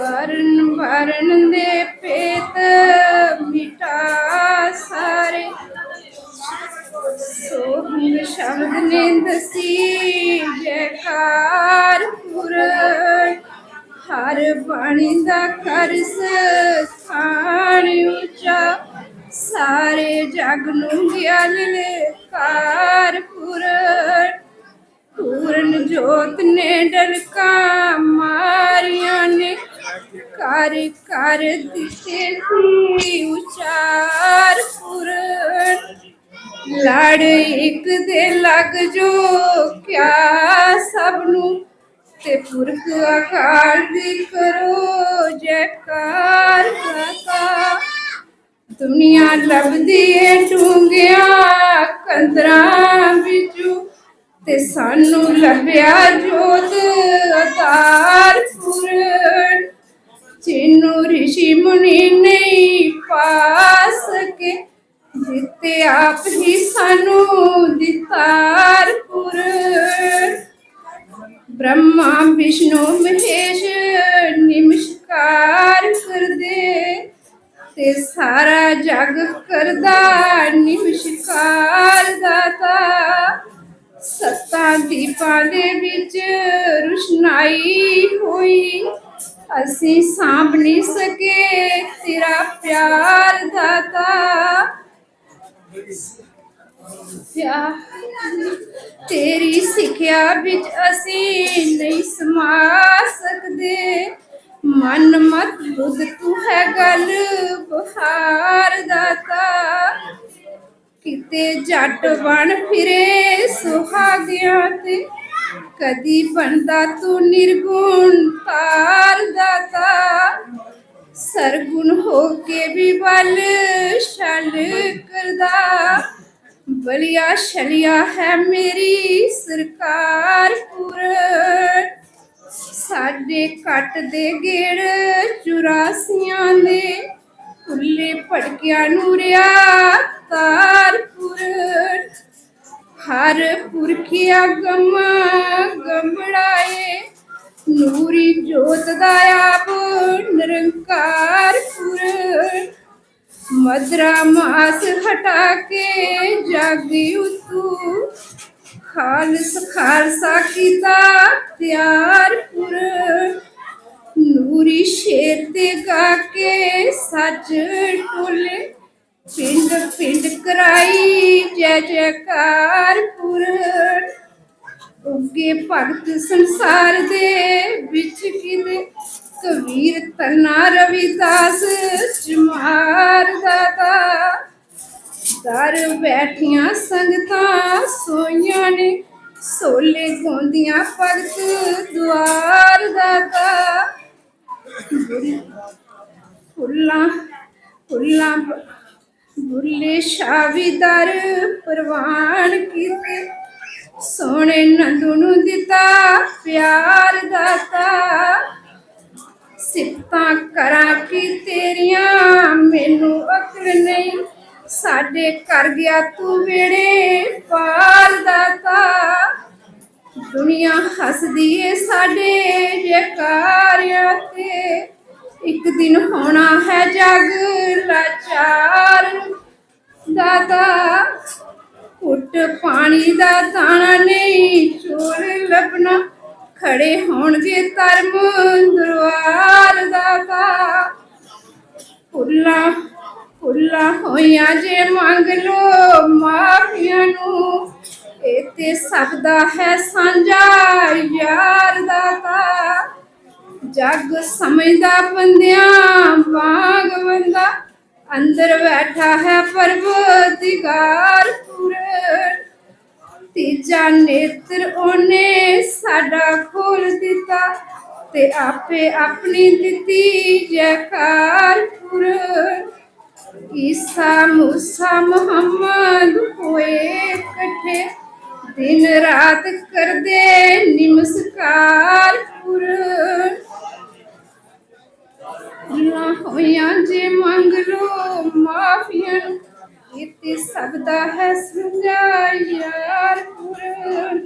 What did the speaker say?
ਵਰਨ ਵਰਨ ਦੇ ਪੇਤ ਮਿਟਾ ਸਾਰੇ। ਸੋਹਣ ਸ਼ਬਦ ਨੇ ਦਸੀ ਜੈਕਾਰ ਪੁਰਨ ਹਰ ਬਾਣੀ ਦਾ ਕਰ ਸਥਾਨ ਉੱਚਾ। ਸਾਰੇ ਜਗ ਨੂੰ ਗਿਆਨ ਕਾਰ ਪੁਰਨ ਪੂਰਨ ਜੋਤ ਨੇ ਡਲਕਾ ਮਾਰੀਆਂ ਕਰ ਕਰ ਦਿਸੇ ਸੀ ਉਚਾਰ ਪੁਰਨ ਲੜ ਇੱਕ ਦੇ ਲੱਗ ਜੋ ਕਿਆ ਸਭ ਨੂੰ ਤੇ ਪੁਰਖ ਆਕਾਰ ਦੀ ਕਰੋ, ਜੈਕਾਰ ਕਾਕਾ। ਦੁਨੀਆ ਲੱਭਦੀ ਏ ਡੂੰਘਿਆਂ ਕੰਦਰਾਂ ਵਿੱਚੋਂ। ਤੇ ਸਾਨੂੰ ਲੱਭਿਆ ਜੋਤ ਅਤਾਰ ਪੁਰਨ ਜਿਹਨੂੰ ਰਿਸ਼ੀ ਮੁਨੀ ਨਹੀਂ ਪਾ ਸਕੇ ਜਿੱਤੇ ਆਪ ਹੀ ਸਾਨੂੰ ਦਿੱਤਾਰ ਪੁਰ। ਬ੍ਰਹਮਾ, ਵਿਸ਼ਨੂੰ, ਮਹੇਸ਼ ਨਿਮਸ਼ਕਾਰ ਕਰਦੇ, ਤੇ ਸਾਰਾ ਜਗ ਕਰਦਾ ਨਿਮਸ਼ਕਾਰ ਦਾਤਾ। ਸੱਤਾਂ ਦੀਪਾਂ ਦੇ ਵਿੱਚ ਰੁਸ਼ਨਾਈ ਹੋਈ ਅਸੀਂ ਸਾਂਭ ਨਹੀਂ ਸਕੇ ਤੇਰਾ ਪਿਆਰ ਦਾਤਾ। ਤੇਰੀ ਸਿੱਖਿਆ ਵਿੱਚ ਅਸੀਂ ਨਹੀਂ ਸਮਾ ਸਕਦੇ। ਮਨ ਮਤ ਬੁੱਧ, ਤੂੰ ਹੈ ਗੱਲ ਬਹਾਰ ਦਾਤਾ। ਕਿਤੇ ਜੱਟ ਬਣ ਫਿਰੇ ਸੁਹਾਗਿਆਂ ਤੇ ਕਦੀ ਬਣਦਾ ਤੂੰ ਨਿਰਗੁਣ, ਤਾਰ ਦਾਤਾ ਸਰਗੁਣ ਹੋ ਕੇ ਵੀ ਬਲ ਛਲ ਕਰਦਾ। ਬਲਿਆ ਛਲਿਆ ਹੈ ਮੇਰੀ ਸਰਕਾਰ ਪੁਰ। ਸਾਡੇ ਕੱਟ ਦੇ ਗੇੜ ਚੁਰਾਸੀਆਂ ਦੇ। ਫੁੱਲੇ ਭੜਕਿਆ ਨੂਰਿਆ ਤਾਰ ਹਰ ਪੁਰਖਿਆ ਗਮ ਗਮੜਾਏ ਨੂਰੀ ਜੋਤ ਦਾ ਆਪ ਨਿਰੰਕਾਰ ਪੁਰ ਮਦਰਾ ਮਾਸ ਹਟਾ ਕੇ ਜਾਗੀ ਉਤੂ। ਖਾਲਸ ਖਾਲਸਾ ਕੀਤਾ ਤਿਆਰ ਪੁਰ ਨੂਰੀ ਸ਼ੇਰ ਤੇ ਗਾ ਕੇ ਸੱਚ ਪਿੰਡ ਪਿੰਡ ਕਰਾਈ, ਜੈ ਜੈਕਾਰ ਪੁਰ ਉੱਗੇ ਭਗਤ ਸੰਸਾਰ ਦੇ ਵਿੱਚ ਕਿਤੇ ਕਬੀਰ ਤਨਾ ਰਵਿਦਾਸ ਚਮਾਰ ਦਾਤਾ। ਦਰ ਬੈਠੀਆਂ ਸੰਗਤਾਂ ਸੋਈਆਂ ਨੇ, ਸੋਲੇ ਗੋਂਦੀਆਂ ਭਗਤ ਦੁਆਰ ਦਾਤਾ। ਫੁੱਲਾਂ ਫੁੱਲਾਂ ਬ- ਬੁੱਲੇ ਸ਼ਾਵੀਦਰ ਪ੍ਰਵਾਨ ਕੀਤੇ। ਸੋਹਣੇ ਨੰਦੂ ਨੂੰ ਦਿੱਤਾ ਪਿਆਰ ਦਾਤਾ ਸਿਫਤਾਂ ਕਰਾਂ ਕਿ ਤੇਰੀਆਂ, ਮੈਨੂੰ ਅਕਲ ਨਹੀਂ। ਸਾਡੇ ਕਰ ਗਿਆ ਤੂੰ ਵੇੜੇ ਪਾਰ ਦਾਤਾ ਦੁਨੀਆ ਹੱਸਦੀ ਏ ਸਾਡੇ ਜੈਕਾਰਿਆਂ ਤੇ। ਇੱਕ ਦਿਨ ਹੋਣਾ ਹੈ ਜਗ ਲਾਚਾਰ ਦਾਤਾ ਘੁੱਟ ਪਾਣੀ ਦਾ ਦਾਣਾ ਨਹੀਂ, ਚੋਰ ਲੱਭਣਾ ਖੜੇ ਹੋਣਗੇ ਧਰਮ ਦਰਬਾਰ। ਦਾਤਾ ਫੁੱਲਾਂ ਫੁੱਲਾਂ ਹੋਈਆਂ ਜੇ ਮੰਗ ਲੋ ਮਾਫੀਆਂ ਨੂੰ। ਇਹ ਤੇ ਸਭ ਦਾ ਹੈ ਸਾਂਝਾ, ਯਾਰ ਦਾਤਾ ਜੱਗ ਸਮਝਦਾ ਬੰਦਿਆਂ, ਵਾਂਗ ਬੰਦਾ। ਅੰਦਰ ਬੈਠਾ ਹੈ ਪਰਵਤਿਗਾਰ ਪੁਰ ਤੀਜਾ ਨੇਤਰ ਉਹਨੇ ਸਾਡਾ ਖੋਲ ਦਿੱਤਾ ਤੇ ਆਪੇ ਆਪਣੀ ਦਿੱਤੀ ਜੈਕਾਰ ਪੁਰ ਈਸਾ ਮੂਸਾ ਮੁਹੰਮਦ ਹੋਏ ਇਕੱਠੇ, ਦਿਨ ਰਾਤ ਕਰਦੇ ਨਮਸਕਾਰ ਪੁਰ ਹੋਇਆ ਜੇ ਮੰਗ ਲੋ ਮਾਫੀਆਂ। ਇਤੇ ਸਭ ਦਾ ਹੈ ਸੰਜਾ ਯਾਰ ਪੁਰ।